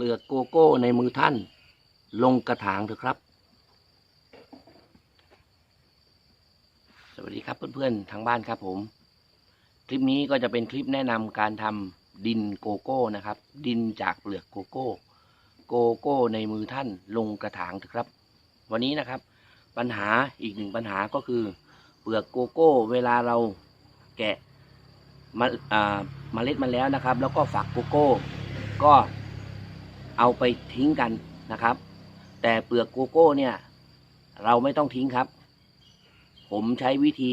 เปลือกโกโก้ในมือท่าน ลงกระถางเถอะครับ สวัสดีครับเพื่อนๆทางบ้านครับผม คลิปนี้ก็จะเป็นคลิปแนะนำการทำดินโกโก้นะครับ ดินจากเปลือกโกโก้ โกโก้ในมือท่านลงกระถางเถอะครับ วันนี้นะครับ ปัญหาอีกหนึ่งปัญหาก็คือ เปลือกโกโก้ เวลาเราแกะมาอ่าเมล็ดมันแล้วนะครับ แล้วก็ฝักโกโก้ ก็ เอาไปทิ้งกันนะครับ แต่เปลือกโกโก้เนี่ย เราไม่ต้องทิ้งครับ ผมใช้วิธี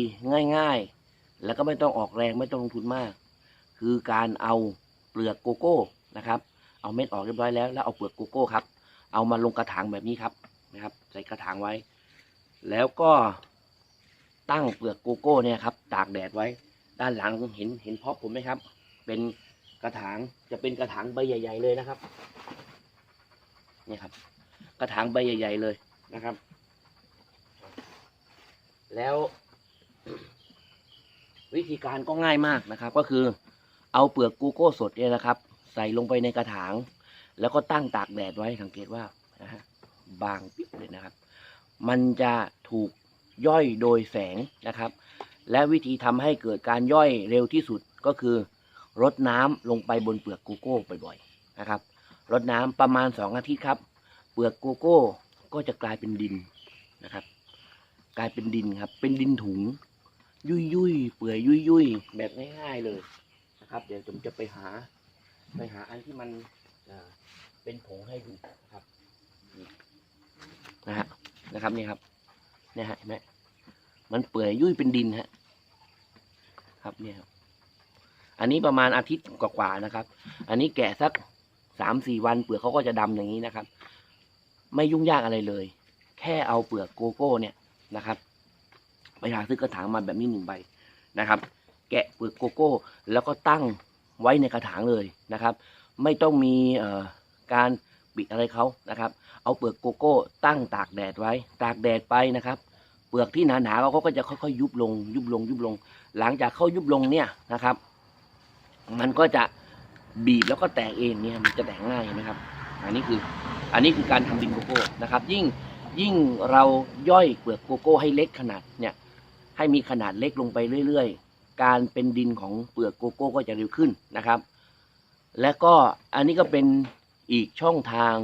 ง่ายๆ แล้วก็ไม่ต้องออกแรงไม่ต้องลงทุนมาก คือการเอาเปลือกโกโก้นะครับ เอาเม็ดออกเรียบร้อยแล้วแล้วเอาเปลือกโกโก้ครับ เอามาลงกระถางแบบนี้ครับนะครับ ใส่กระถางไว้ แล้วก็ตั้งเปลือกโกโก้เนี่ยครับ ตากแดดไว้ ด้านหลังเห็นเห็นเพาะผมไหมครับ เป็นกระถางจะเป็นกระถางใบใหญ่ ๆ เลยนะครับ นี่ครับ กระถางใบใหญ่ ๆ เลยนะครับ แล้ว วิธีการก็ง่ายมากนะครับ ก็คือ เอาเปลือกโกโก้สดเนี่ยนะครับ ใส่ลงไปในกระถาง แล้วก็ตั้งตากแดดไว้สังเกตว่านะฮะบางปิ๊บเลยนะครับ มันจะถูกย่อยโดยแสงนะครับ และวิธีทำให้เกิดการย่อยเร็วที่สุดก็คือรดน้ำลงไปบนเปลือกโกโก้บ่อยๆนะครับ รดน้ำประมาณสองอาทิตย์ครับ เปลือกโกโก้ก็จะกลายเป็นดินนะครับ กลายเป็นดินครับ เป็นดินถุง ยุยยุยเปื่อยยุยยุยแบบง่ายๆเลยนะครับ เดี๋ยวผมจะไปหา ไปหาอันที่มันเป็นผงให้ดูนะครับนี่นะฮะนะครับนี่ครับเนี่ยฮะเห็นไหมมันเปื่อยยุ่ยเป็นดินฮะครับเนี่ยครับอันนี้ประมาณอาทิตย์กว่าๆนะครับ อันนี้แกะสัก สามสี่วันเปลือกเขาก็จะดำอย่างนี้นะครับ ไม่ยุ่งยากอะไรเลย แค่เอาเปลือกโกโก้เนี่ยนะครับไปหาซื้อกระถางมาแบบนี้หนึ่งใบนะครับ แกะเปลือกโกโก้ แล้วก็ตั้งไว้ในกระถางเลยนะครับ ไม่ต้องมีการปิดอะไรเขานะครับ เอาเปลือกโกโก้ ตั้งตากแดดไว้ ตากแดดไปนะครับ เปลือกที่หนาๆเขาก็จะค่อยๆยุบลง ยุบลง ยุบลง หลังจากเขายุบลงเนี่ยนะครับ มันก็จะ บีบแล้วก็แตกเองเนี่ยมันจะแตกง่ายนะครับ อันนี้คืออันนี้คือการทำดินโกโก้นะครับ ยิ่งยิ่งเราย่อยเปลือกโกโก้ให้เล็กขนาดเนี่ยให้มีขนาดเล็กลงไปเรื่อยๆ การเป็นดินของเปลือกโกโก้ก็จะเร็วขึ้นนะครับ และก็อันนี้ก็เป็นอีกช่องทาง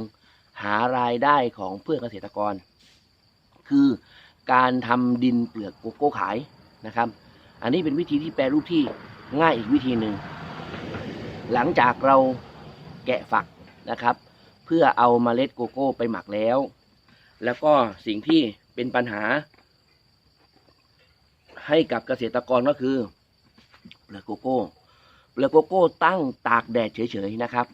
หารายได้ของเพื่อนเกษตรกร คือการทำดินเปลือกโกโก้ขายนะครับ อันนี้เป็นวิธีที่แปรรูปที่ง่ายอีกวิธีหนึ่ง หลังจากเราแกะฝักนะครับ เพื่อเอามาเมล็ดโกโก้ไปหมักแล้ว แล้วก็สิ่งที่เป็นปัญหา ให้กับเกษตรกรก็คือเปลือกโกโก้เปลือกโกโก้ตั้งตากแดดเฉยๆนะครับ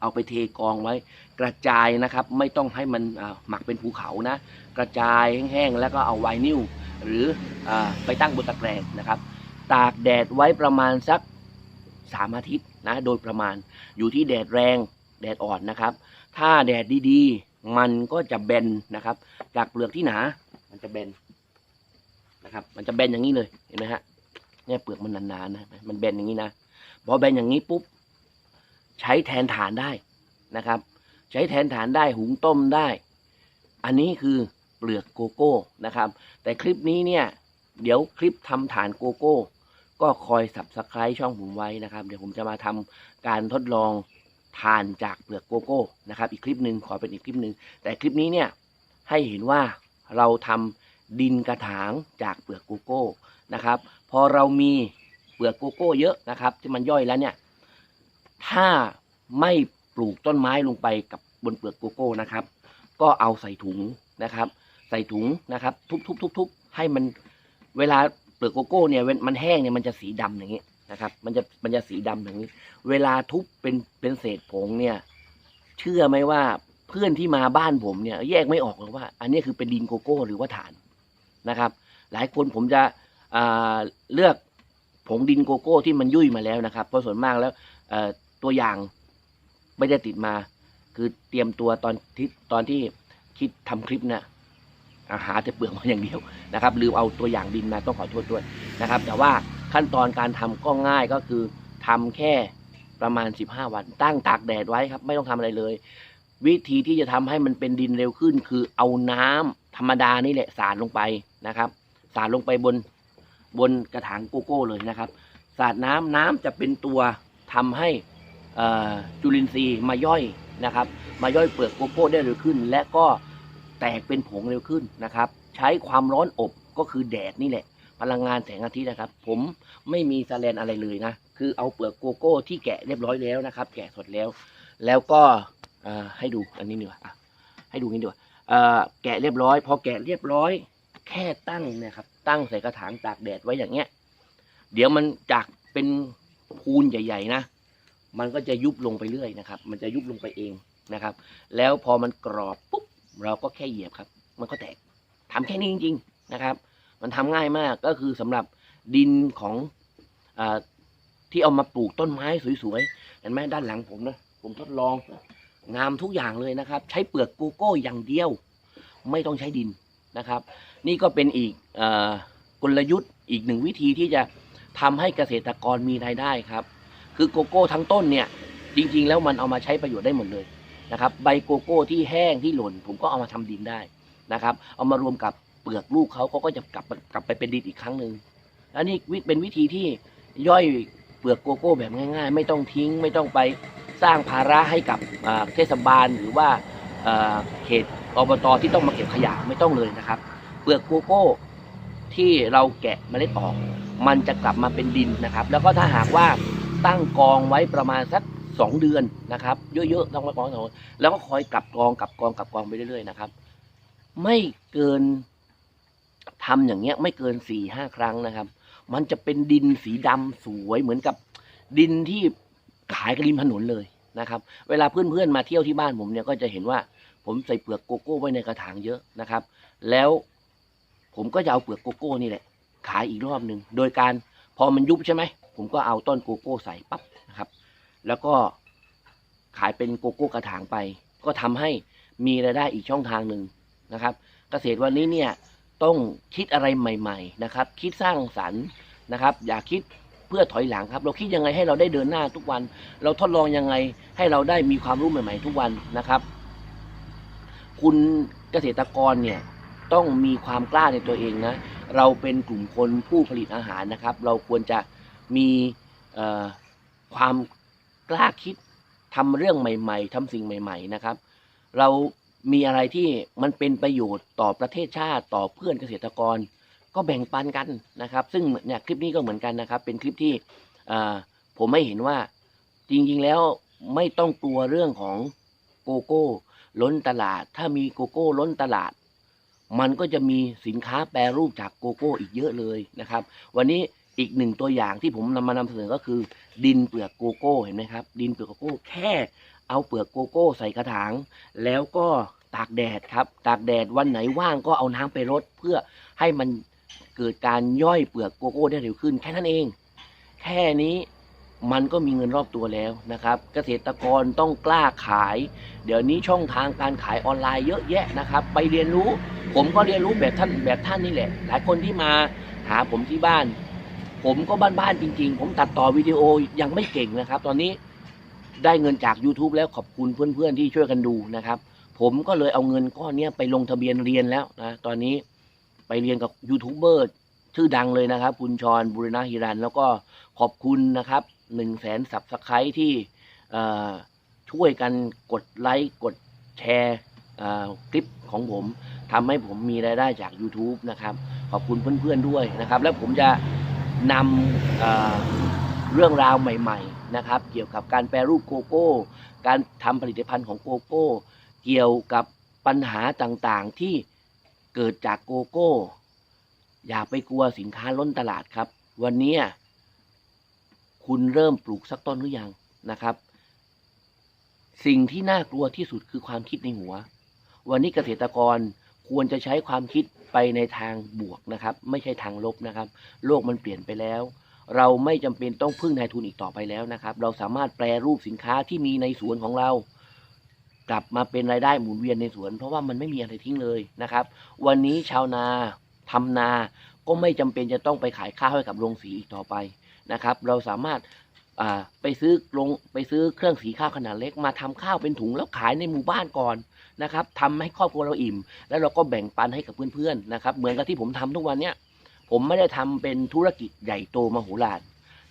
เอาไปเทกองไว้ กระจายนะครับ ไม่ต้องให้มันหมักเป็นภูเขานะ กระจายแห้งๆแล้วก็เอาไวนิลหรืออไปตั้งบนตะแกรงนะครับ ตากแดดไว้ประมาณสัก สามอาทิตย์นะโดยประมาณอยู่ที่แดดแรงแดดอ่อนนะครับ ถ้าแดดดีๆ มันก็จะแบนนะครับ จากเปลือกที่หนา มันจะแบนนะครับ มันจะแบนอย่างนี้เลยเห็นไหมฮะเนี่ยเปลือกมันหนาๆนะมันแบนอย่างนี้นะพอแบนอย่างนี้ปุ๊บใช้แทนฐานได้นะครับ ใช้แทนฐานได้หุงต้มได้ อันนี้คือเปลือกโกโก้นะครับ แต่คลิปนี้เนี่ย เดี๋ยวคลิปทำฐานโกโก้ ก็คอยสับสไครช่องผมไว้นะครับ เดี๋ยวผมจะมาทำการทดลองทานจากเปลือกโกโก้นะครับ อีกคลิปหนึ่งขอเป็นอีกคลิปหนึ่งแต่คลิปนี้เนี่ยให้เห็นว่าเราทำดินกระถางจากเปลือกโกโก้นะครับ พอเรามีเปลือกโกโก้เยอะนะครับ ที่มันย่อยแล้วเนี่ย ถ้าไม่ปลูกต้นไม้ลงไปกับบนเปลือกโกโก้นะครับ ก็เอาใส่ถุงนะครับ ใส่ถุงนะครับ ทุบๆๆให้มันเวลา เปลือกโกโก้เนี่ยเว้นมันแห้งเนี่ยมันจะสีดำอย่างนี้นะครับ มันจะมันจะสีดำอย่างนี้ เวลาทุบเป็นเป็นเศษผงเนี่ย เชื่อไหมว่าเพื่อนที่มาบ้านผมเนี่ย แยกไม่ออกหรอกว่า อันนี้คือเป็นดินโกโก้ หรือว่าถ่านนะครับ หลายคนผมจะเลือกผงดินโกโก้ที่มันยุ่ยมาแล้วนะครับ เพราะส่วนมากแล้วตัวอย่างไม่ได้ติดมา คือเตรียมตัวตอนที่ตอนที่คิดทำคลิปเนี่ย หาแต่เปลือกมาอย่างเดียวนะครับลืมเอาตัวอย่างดินมาต้องขอโทษด้วยนะครับ แต่ว่าขั้นตอนการทำก็ง่ายก็คือทำแค่ประมาณ 15 วัน ตั้งตากแดดไว้ครับ ไม่ต้องทำอะไรเลย วิธีที่จะทำให้มันเป็นดินเร็วขึ้น คือเอาน้ำธรรมดานี่แหละสาดลงไปนะครับ สาดลงไปบนบนกระถางโกโก้เลยนะครับ สาดน้ำน้ำจะเป็นตัวทำให้จุลินทรีย์มาย่อยนะครับ มาย่อยเปลือกโกโก้ได้เร็วขึ้น และก็ แตกเป็นผงเร็วขึ้นนะครับ ใช้ความร้อนอบก็คือแดดนี่แหละ พลังงานแสงอาทิตย์นะครับ ผมไม่มีสแลนอะไรเลยนะ คือเอาเปลือกโกโก้ที่แกะเรียบร้อยแล้วนะครับ แกะสดแล้ว แล้วก็ให้ดูอันนี้ดีกว่าให้ดูนี้ดีกว่าแกะเรียบร้อย พอแกะเรียบร้อย แค่ตั้งนี่ยครับ ตั้งใส่กระถางตากแดดไว้อย่างเงี้ย เดี๋ยวมันจากเป็นพูนใหญ่ๆนะ มันก็จะยุบลงไปเรื่อยนะครับ มันจะยุบลงไปเองนะครับ แล้วพอมันกรอบปุ๊บ เราก็แค่เหยียบครับ มันก็แตกทำแค่นี้จริง ๆ นะครับ มันทำง่ายมากก็คือสำหรับดินของอที่เอามาปลูกต้นไม้สวยๆเห็นไหมด้านหลังผมนะผมทดลอง งามทุกอย่างเลยนะครับ ใช้เปลือกโกโก้อย่างเดียว ไม่ต้องใช้ดินนะครับ นี่ก็เป็นอีกอกลยุทธ์อีกหนึ่งวิธีที่จะทำให้เกษตรกรมีรายได้ครับ คือโกโก้ทั้งต้นเนี่ย จริง ๆ แล้วมันเอามาใช้ประโยชน์ได้หมดเลย นะครับใบโกโก้ที่แห้งที่หล่น ผมก็เอามาทำดินได้นะครับ เอามารวมกับเปลือกลูกเขาเขาก็จะกลับกลับไปเป็นดินอีกครั้งหนึ่งอันนี้วิเป็นวิธีที่ย่อยเปลือกโกโก้แบบง่าย ๆ ไม่ต้องทิ้งไม่ต้องไปสร้างภาระให้กับเทศบาลหรือว่าอ่าเขตอบตที่ต้องมาเก็บขยะไม่ต้องเลยนะครับ เปลือกโกโก้ที่เราแกะเมล็ดออก มันจะกลับมาเป็นดินนะครับ แล้วก็ถ้าหากว่าตั้งกองไว้ประมาณสัก สองเดือนนะครับเยอะๆต้องไว้กองสองแล้วก็คอยกลับกองกลับกองกลับกองไปเรื่อยๆนะครับ ไม่เกินทำอย่างเงี้ย ไม่เกินสี่ห้าครั้งนะครับ มันจะเป็นดินสีดำสวยเหมือนกับดินที่ขายกันริมถนนเลยนะครับ เวลาเพื่อนๆมาเที่ยวที่บ้านผมเนี่ยก็จะเห็นว่า ผมใส่เปลือกโกโก้ไว้ในกระถางเยอะนะครับ แล้วผมก็จะเอาเปลือกโกโก้นี่แหละขายอีกรอบหนึ่งโดยการพอมันยุบใช่ไหมผมก็เอาต้นโกโก้ใส่ปั๊บนะครับ แล้วก็ขายเป็นโกโก้กระถางไป ก็ทำให้มีรายได้อีกช่องทางหนึ่งนะครับ เกษตรวันนี้เนี่ยต้องคิดอะไรใหม่ๆนะครับ คิดสร้างสรรค์นะครับ อย่าคิดเพื่อถอยหลังครับ เราคิดยังไงให้เราได้เดินหน้าทุกวัน เราทดลองยังไงให้เราได้มีความรู้ใหม่ ๆ ทุกวันนะครับ คุณเกษตรกรเนี่ยต้องมีความกล้าในตัวเองนะ เราเป็นกลุ่มคนผู้ผลิตอาหารนะครับ เราควรจะมีความ กล้าคิดทำเรื่องใหม่ ๆทำสิ่งใหม่ ๆนะครับ เรามีอะไรที่มันเป็นประโยชน์ต่อประเทศชาติต่อเพื่อนเกษตรกร ก็แบ่งปันกันนะครับ ซึ่งเนี่ยคลิปนี้ก็เหมือนกันนะครับ เป็นคลิปที่ผมไม่เห็นว่าจริงๆแล้วไม่ต้องกลัวเรื่องของโกโก้ล้นตลาด ถ้ามีโกโก้ล้นตลาด มันก็จะมีสินค้าแปรรูปจากโกโก้อีกเยอะเลยนะครับ วันนี้อีกหนึ่งตัวอย่างที่ผมนำมานำเสนอก็คือ ดินเปลือกโกโก้เห็นไหมครับ ดินเปลือกโกโก้แค่เอาเปลือกโกโก้ใส่กระถาง แล้วก็ตากแดดครับ ตากแดดวันไหนว่างก็เอาน้ำไปรดเพื่อให้มันเกิดการย่อยเปลือกโกโก้ได้เร็วขึ้น แค่นั้นเอง แค่นี้มันก็มีเงินรอบตัวแล้วนะครับ เกษตรกรต้องกล้าขาย เดี๋ยวนี้ช่องทางการขายออนไลน์เยอะแยะนะครับ ไปเรียนรู้ ผมก็เรียนรู้แบบท่านแบบท่านนี่แหละ หลายคนที่มาหาผมที่บ้าน ผมก็บ้านๆจริง ๆ ผมตัดต่อวิดีโอยังไม่เก่งนะครับ ตอนนี้ได้เงินจาก YouTube แล้วขอบคุณเพื่อนๆที่ช่วยกันดูนะครับ ผมก็เลยเอาเงินก้อนนี้ไปลงทะเบียนเรียนแล้วนะตอนนี้ไปเรียนกับยูทูบเบอร์ชื่อดังเลยนะครับ คุณชรบุรณะฮิรัน แล้วก็ขอบคุณนะครับหนึ่งแสนสับสไครที่ช่วยกันกดไลค์กดแชร์คลิปของผมทำให้ผมมีรายได้จาก YouTube นะครับ ขอบคุณเพื่อนๆด้วยนะครับ แล้วผมจะ นำเเรื่องราวใหม่ๆนะครับ เกี่ยวกับการแปรรูปโกโก้ การทำผลิตภัณฑ์ของโกโก้ เกี่ยวกับปัญหาต่างๆที่เกิดจากโกโก้ อย่าไปกลัวสินค้าล้นตลาดครับ วันนี้คุณเริ่มปลูกสักต้นหรือยังนะครับ สิ่งที่น่ากลัวที่สุดคือความคิดในหัว วันนี้เกษตรกรควรจะใช้ความคิด ไปในทางบวกนะครับ ไม่ใช่ทางลบนะครับ โลกมันเปลี่ยนไปแล้ว เราไม่จำเป็นต้องพึ่งนายทุนอีกต่อไปแล้วนะครับ เราสามารถแปรรูปสินค้าที่มีในสวนของเรา กลับมาเป็นรายได้หมุนเวียนในสวน เพราะว่ามันไม่มีอะไรทิ้งเลยนะครับ วันนี้ชาวนาทำนาก็ไม่จำเป็นจะต้องไปขายข้าวให้กับโรงสีอีกต่อไปนะครับ เราสามารถาไปซื้อลงไปซื้อเครื่องสีข้าวขนาดเล็กมาทำข้าวเป็นถุงแล้วขายในหมู่บ้านก่อน นะครับทำให้ครอบครัวเราอิ่ม แล้วเราก็แบ่งปันให้กับเพื่อนๆนะครับเหมือนกับที่ผมทำทุกวันเนี้ยผมไม่ได้ทำเป็นธุรกิจใหญ่โตมโหฬาร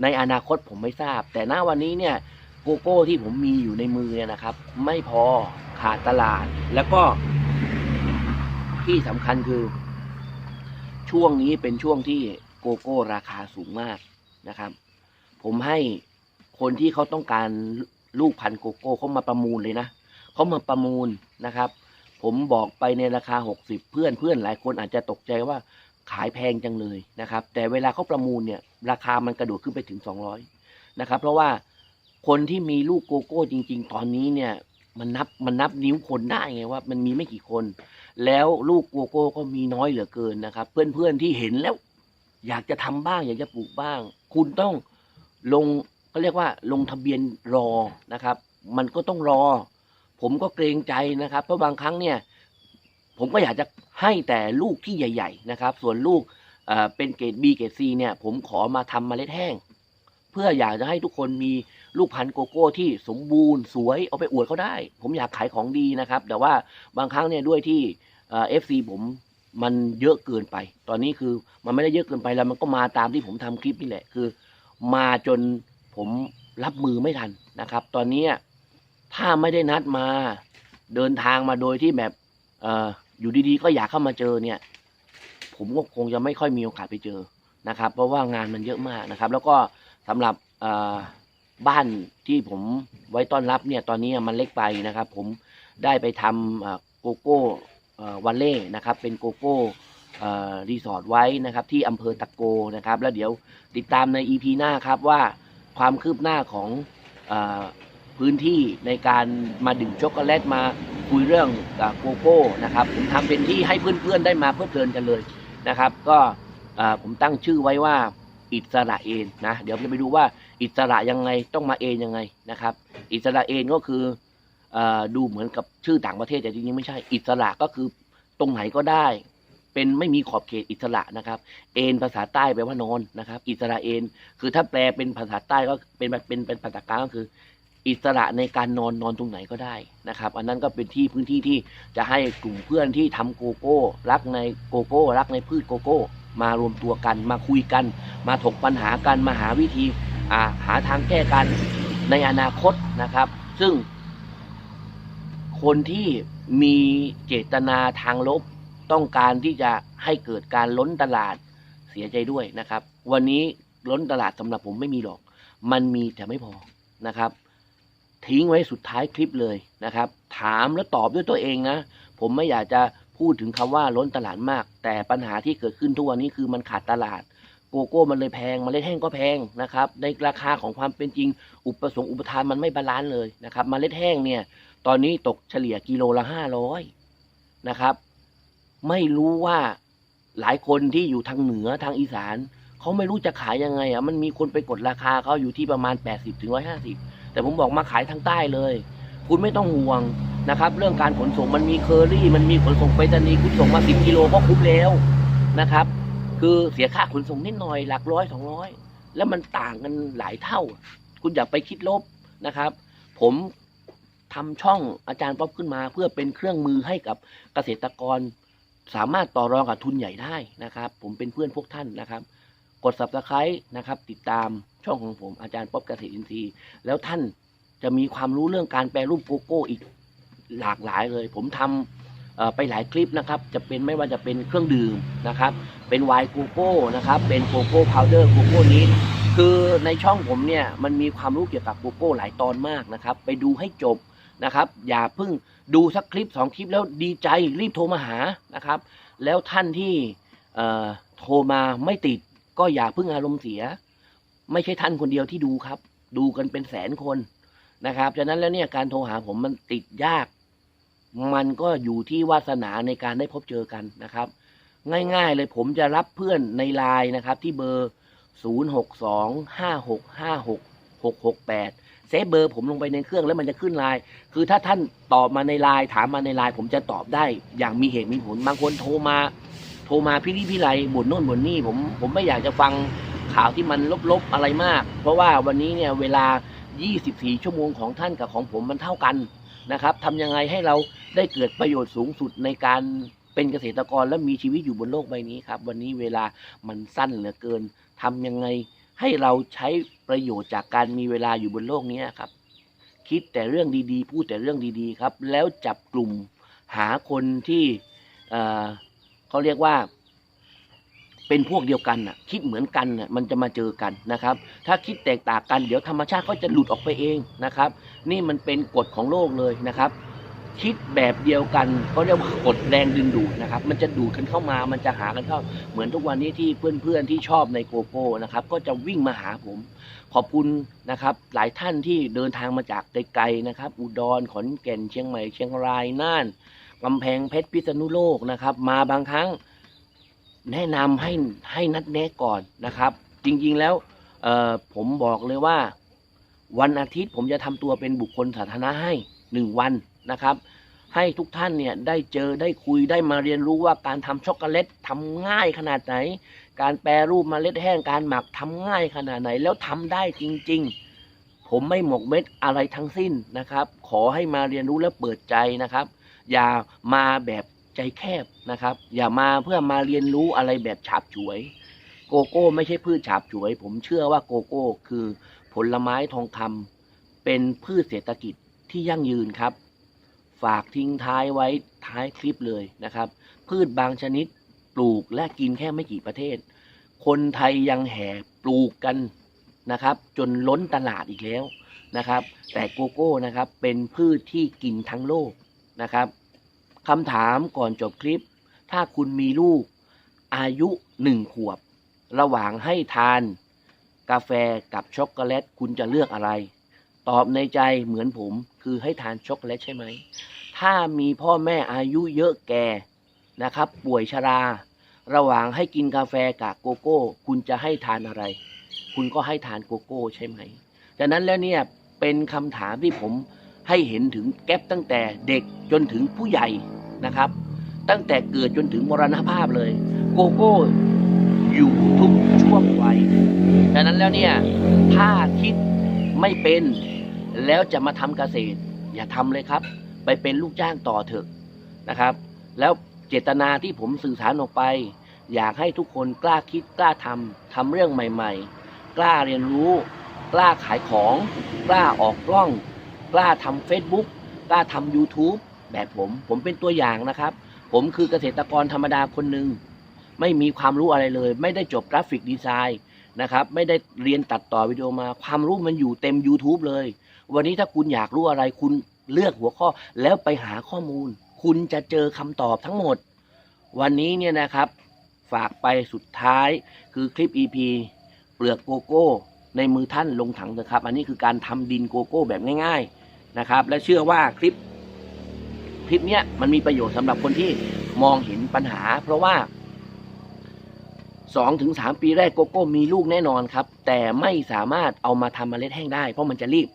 ในอนาคตผมไม่ทราบ แต่ณวันนี้เนี่ยโกโก้ที่ผมมีอยู่ในมือเนี่ยนะครับ ไม่พอขาดตลาด แล้วก็ ที่สำคัญคือ ช่วงนี้เป็นช่วงที่โกโก้ราคาสูงมากนะครับ ผมให้คนที่เขาต้องการลูกพันธุ์โกโก้เขามาประมูลเลยนะเขามาประมูล นะครับ ผมบอกไปในราคา 60 เพื่อนเพื่อนหลายคนอาจจะตกใจว่าขายแพงจังเลยนะครับ แต่เวลาเขาประมูลเนี่ยราคามันกระโดดขึ้นไปถึง 200 นะครับ เพราะว่าคนที่มีลูกโกโก้จริง ๆ ตอนนี้เนี่ยมันนับมันนับนิ้วคนได้ไงว่ามันมีไม่กี่คน แล้วลูกโกโก้ก็มีน้อยเหลือเกินนะครับ เพื่อนๆที่เห็นแล้ว อยากจะทำบ้าง อยากจะปลูกบ้าง คุณต้องลงก็เรียกว่าลงทะเบียนรอนะครับ มันก็ต้องรอ ผมก็เกรงใจนะครับ เพราะบางครั้งเนี่ย ผมก็อยากจะให้แต่ลูกที่ใหญ่ ๆ นะครับ ส่วนลูกเป็นเกรด B เกรด C เนี่ย ผมขอมาทำเมล็ดแห้ง เพื่ออยากจะให้ทุกคนมีลูกพันธุ์โกโก้ที่สมบูรณ์สวยเอาไปอวดเขาได้ ผมอยากขายของดีนะครับ แต่ว่าบางครั้งเนี่ยด้วยที่เอฟซีผมมันเยอะเกินไป ตอนนี้คือมันไม่ได้เยอะเกินไปแล้วมันก็มาตามที่ผมทำคลิปนี่แหละ คือ มาจนผมรับมือไม่ทันนะครับ ตอนนี้ ถ้าไม่ได้นัดมา เดินทางมาโดยที่แบบเอ่ออยู่ดีๆ ก็อยากเข้ามาเจอเนี่ย ผมก็คงจะไม่ค่อยมีโอกาสไปเจอนะครับ เพราะว่างานมันเยอะมากนะครับ แล้วก็สำหรับบ้านที่ผมไว้ต้อนรับเนี่ยตอนนี้มันเล็กไปนะครับ ผมได้ไปทำโกโก้วันเล่นะครับ เป็นโกโก้รีสอร์ทไว้นะครับ ที่อำเภอตะโกนะครับ แล้วเดี๋ยวติดตามใน EP หน้าครับว่าความคืบหน้าของ พื้นที่ในการมาดื่มช็อกโกแลตมาคุยเรื่องกับโกโก้นะครับผมทำเป็นที่ให้เพื่อนๆได้มาเพลิดเพลินกันเลยนะครับ ก็ผมตั้งชื่อไว้ว่าอิสระเอนนะเดี๋ยวจะไปดูว่าอิสระยังไงต้องมาเอนยังไงนะครับ อิสระเอนก็คือเออดูเหมือนกับชื่อต่างประเทศแต่จริงๆไม่ใช่อิสระก็คือตรงไหนก็ได้ เป็นไม่มีขอบเขตอิสระนะครับ เอนภาษาใต้แปลว่านอนนะครับ อิสระเอนคือถ้าแปลเป็นภาษาใต้ก็เป็นเป็นเป็นภาษากลางก็คือ อิสระในการนอนนอนตรงไหนก็ได้นะครับ อันนั้นก็เป็นที่พื้นที่ที่จะให้กลุ่มเพื่อนที่ทำโกโก้ รักในโกโก้ รักในพืชโกโก้ มารวมตัวกัน มาคุยกัน มาถกปัญหากันมาหาวิธีาหาทางแก้กันในอนาคตนะครับ ซึ่ง คนที่มีเจตนาทางลบต้องการที่จะให้เกิดการล้นตลาดเสียใจด้วยนะครับ วันนี้ล้นตลาดสำหรับผมไม่มีหรอก มันมีแต่ไม่พอนะครับ ทิ้งไว้สุดท้ายคลิปเลยนะครับ ถามแล้วตอบด้วยตัวเองนะ ผมไม่อยากจะพูดถึงคำว่าล้นตลาดมาก แต่ปัญหาที่เกิดขึ้นทุกวันนี้คือมันขาดตลาด โกโก้มันเลยแพงเมล็ดแห้งก็แพงนะครับ ในราคาของความเป็นจริง อุปสงค์อุปทานมันไม่บาลานซ์เลยนะครับเมล็ดแห้งเนี่ย ตอนนี้ตกเฉลี่ยกิโลละห้าร้อยนะครับ ไม่รู้ว่าหลายคนที่อยู่ทางเหนือทางอีสานเขาไม่รู้จะขายยังไงอะมันมีคนไปกดราคาเขาอยู่ที่ประมาณ 80ถึง150 แต่ผมบอกมาขายทางใต้เลย คุณไม่ต้องห่วงนะครับ เรื่องการขนส่งมันมีเคอรี่ มันมีขนส่งไปรษณีย์คุณส่งมา10กิโลก็คุ้มแล้วนะครับ คือเสียค่าขนส่งนิดหน่อยหลักร้อยสองร้อยแล้วมันต่างกันหลายเท่า คุณอย่าไปคิดลบนะครับ ผมทำช่องอาจารย์ป๊อปขึ้นมา เพื่อเป็นเครื่องมือให้กับเกษตรกร สามารถต่อรองกับทุนใหญ่ได้นะครับ ผมเป็นเพื่อนพวกท่านนะครับ กด subscribe นะครับ ติดตามช่องของผมอาจารย์ป๊อปเกษตรอินทรีย์ แล้วท่านจะมีความรู้เรื่องการแปรรูปโกโก้อีกหลากหลายเลย ผมทำไปหลายคลิปนะครับ จะเป็นไม่ว่าจะเป็นเครื่องดื่มนะครับ เป็นไวน์โกโก้นะครับ เป็นโกโก้พาวเดอร์โกโก้นี้ คือในช่องผมเนี่ยมันมีความรู้เกี่ยวกับโกโก้หลายตอนมากนะครับ ไปดูให้จบนะครับ อย่าเพิ่งดูสักคลิปสองคลิปแล้วดีใจรีบโทรมาหานะครับ แล้วท่านที่โทรมาไม่ติด ก็อย่าเพิ่งอารมณ์เสีย ไม่ใช่ท่านคนเดียวที่ดูครับ ดูกันเป็นแสนคนนะครับฉะนั้นแล้วเนี่ยการโทรหาผมมันติดยาก มันก็อยู่ที่วาสนาในการได้พบเจอกันนะครับ ง่ายๆเลยผมจะรับเพื่อนในไลน์นะครับ ที่เบอร์ 0 6 2 5 6 5 6 6 6 8 เซฟเบอร์ผมลงไปในเครื่องแล้วมันจะขึ้นไลน์คือถ้าท่านตอบมาในไลน์ถามมาในไลน์ผมจะตอบได้อย่างมีเหตุมีผลบางคนโทรมา โทรมาพี่นี่พี่ไรบ่นโน่นบ่นนี่ผมผมไม่อยากจะฟังข่าวที่มันลบๆอะไรมาก เพราะว่าวันนี้เนี่ยเวลา 24 ชั่วโมงของท่านกับของผมมันเท่ากันนะครับทำยังไงให้เราได้เกิดประโยชน์สูงสุดในการเป็นเกษตรกรและมีชีวิตอยู่บนโลกใบนี้ครับ วันนี้เวลามันสั้นเหลือเกินทำยังไงให้เราใช้ประโยชน์จากการมีเวลาอยู่บนโลกนี้ครับ คิดแต่เรื่องดีๆ พูดแต่เรื่องดีๆ ครับ แล้วจับกลุ่มหาคนที่ เขาเรียกว่า เป็นพวกเดียวกันน่ะ คิดเหมือนกันน่ะมันจะมาเจอกันนะครับ ถ้าคิดแตกต่างกัน เดี๋ยวธรรมชาติก็จะหลุดออกไปเองนะครับ นี่มันเป็นกฎของโลกเลยนะครับ คิดแบบเดียวกันเขาเรียกว่ากฎแรงดึงดูดนะครับ มันจะดูดกันเข้ามา มันจะหากันเข้า เหมือนทุกวันนี้ที่เพื่อนๆที่ชอบในโกโก้นะครับ ก็จะวิ่งมาหาผมขอบคุณนะครับ หลายท่านที่เดินทางมาจากไกลๆนะครับ อุดรขอนแก่นเชียงใหม่เชียงรายน่าน กำแพงเพชรพิษณุโลกนะครับ มาบางครั้งแนะนำให้ให้นัดแนะก่อนนะครับ จริงๆแล้วผมบอกเลยว่า วันอาทิตย์ผมจะทำตัวเป็นบุคคลสาธารณะให้หนึ่งวันนะครับ ให้ทุกท่านเนี่ยได้เจอได้คุยได้มาเรียนรู้ว่าการทำช็อกโกแลตทำง่ายขนาดไหน การแปรรูปเมล็ดแห้งการหมักทำง่ายขนาดไหนแล้วทำได้จริง ๆ ผมไม่หมกเม็ดอะไรทั้งสิ้นนะครับ ขอให้มาเรียนรู้และเปิดใจนะครับ อย่ามาแบบใจแคบนะครับ อย่ามาเพื่อมาเรียนรู้อะไรแบบฉาบฉวย โกโก้ไม่ใช่พืชฉาบฉวย ผมเชื่อว่าโกโก้คือผลไม้ทองคำเป็นพืชเศรษฐกิจที่ยั่งยืนครับ ฝากทิ้งท้ายไว้ท้ายคลิปเลยนะครับ พืชบางชนิดปลูกและกินแค่ไม่กี่ประเทศ คนไทยยังแห่ปลูกกันนะครับ จนล้นตลาดอีกแล้วนะครับ แต่โกโก้นะครับเป็นพืชที่กินทั้งโลก นะครับคำถามก่อนจบคลิป ถ้าคุณมีลูกอายุหนึ่งขวบ ระหว่างให้ทาน กาแฟกับช็อกโกแลตคุณจะเลือกอะไร ตอบในใจเหมือนผมคือให้ทานช็อกโกแลตใช่ไหม ถ้ามีพ่อแม่อายุเยอะแก่นะครับ ป่วยชรา ระหว่างให้กินกาแฟกับโกโก้ คุณจะให้ทานอะไร คุณก็ให้ทานโกโก้ใช่ไหมดังนั้นแล้วเนี่ยเป็นคำถามที่ผม ให้เห็นถึงแก๊ปตั้งแต่เด็กจนถึงผู้ใหญ่นะครับ ตั้งแต่เกิดจนถึงมรณภาพเลย โกโก้อยู่ทุกช่วงวัยดังนั้นแล้วเนี่ยถ้าคิดไม่เป็นแล้วจะมาทำเกษตร อย่าทำเลยครับ ไปเป็นลูกจ้างต่อเถอะนะครับ แล้วเจตนาที่ผมสื่อสารออกไป อยากให้ทุกคนกล้าคิดกล้าทำทำเรื่องใหม่ ๆ กล้าเรียนรู้ กล้าขายของ กล้าออกกล้อง กล้าทำ Facebook กล้าทำ YouTube แบบผม ผมเป็นตัวอย่างนะครับ ผมคือเกษตรกรธรรมดาคนหนึ่งไม่มีความรู้อะไรเลย ไม่ได้จบกราฟิกดีไซน์นะครับไม่ได้เรียนตัดต่อวิดีโอมา ความรู้มันอยู่เต็ม YouTube เลย วันนี้ถ้าคุณอยากรู้อะไรคุณเลือกหัวข้อแล้วไปหาข้อมูล คุณจะเจอคำตอบทั้งหมด วันนี้เนี่ยนะครับ ฝากไปสุดท้ายคือคลิป EP เปลือกโกโก้ ในมือท่านลงถังเถอะครับ อันนี้คือการทำดินโกโก้แบบง่ายๆ นะครับ และเชื่อว่าคลิปคลิปเนี้ยมันมีประโยชน์สำหรับคนที่มองเห็นปัญหา เพราะว่าสองถึงสามปีแรกโกโก้มีลูกแน่นอนครับ แต่ไม่สามารถเอามาทำมเมล็ดแห้งได้ เพราะมันจะรีบ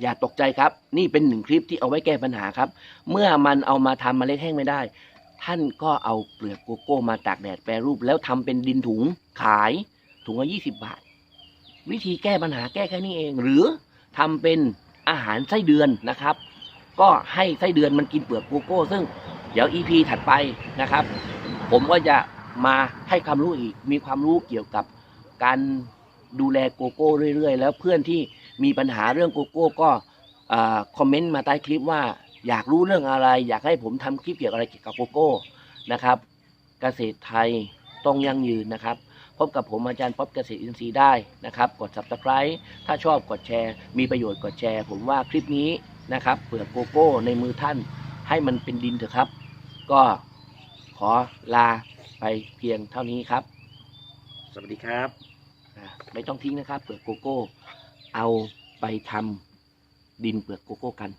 อย่าตกใจครับ นี่เป็นหนึ่งคลิปที่เอาไว้แก้ปัญหาครับ เมื่อมันเอามาทำมเมล็ดแห้งไม่ได้ ท่านก็เอาเปลือกโกโก้มาตากแดดแปรรูป แล้วทำเป็นดินถุงขายถุงละยี่สิบบาท วิธีแก้ปัญหาแก้แค่นี้เอง หรือทำเป็น อาหารไส้เดือนนะครับ ก็ให้ไส้เดือนมันกินเปลือกโกโก้ ซึ่งเดี๋ยว EP ถัดไปนะครับ ผมก็จะมาให้ความรู้อีก มีความรู้เกี่ยวกับการดูแลโกโก้เรื่อยๆ แล้วเพื่อนที่มีปัญหาเรื่องโกโก้ก็คอมเมนต์มาใต้คลิปว่าอยากรู้เรื่องอะไร อยากให้ผมทำคลิปเกี่ยวกับอะไรเกี่ยวกับโกโก้นะครับ เกษตรไทยต้องยั่งยืนนะครับ พบกับผมอาจารย์ป๊อบเกษตรอินทรีย์ได้นะครับ กด subscribe ถ้าชอบกดแชร์ มีประโยชน์กดแชร์ ผมว่าคลิปนี้นะครับเปลือกโกโก้ในมือท่านให้มันเป็นดินเถอะครับ ก็ขอลาไปเพียงเท่านี้ครับ สวัสดีครับอ่าไม่ต้องทิ้งนะครับ เปลือกโกโก้ เอาไปทำดินเปลือกโกโก้กัน